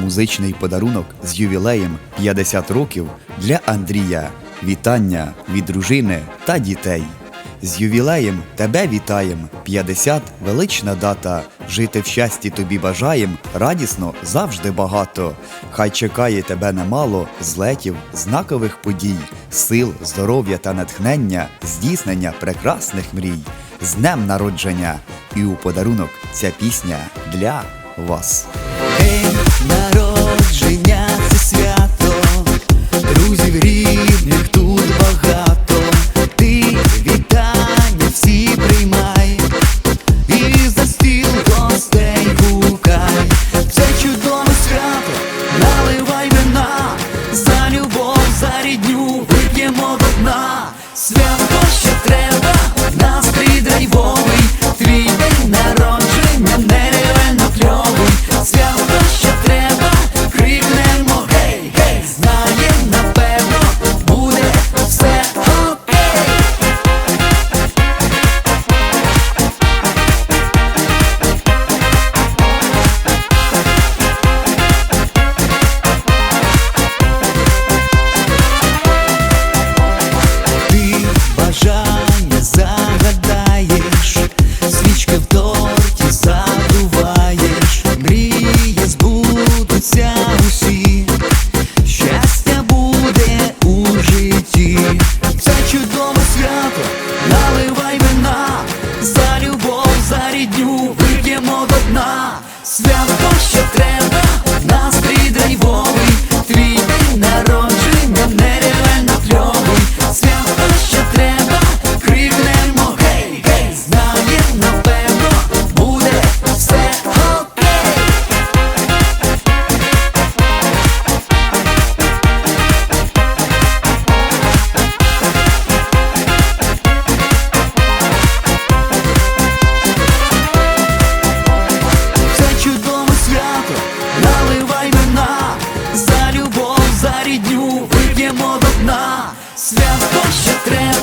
Музичний подарунок з ювілеєм 50 років для Андрія. Вітання від дружини та дітей. З ювілеєм тебе вітаєм. 50 велична дата. Жити в щасті тобі бажаєм, радісно завжди багато. Хай чекає тебе немало злетів, знакових подій, сил, здоров'я та натхнення, здійснення прекрасних мрій. З днем народження! І у подарунок ця пісня для вас. три дню вип'ємо до дна, свято ще треба.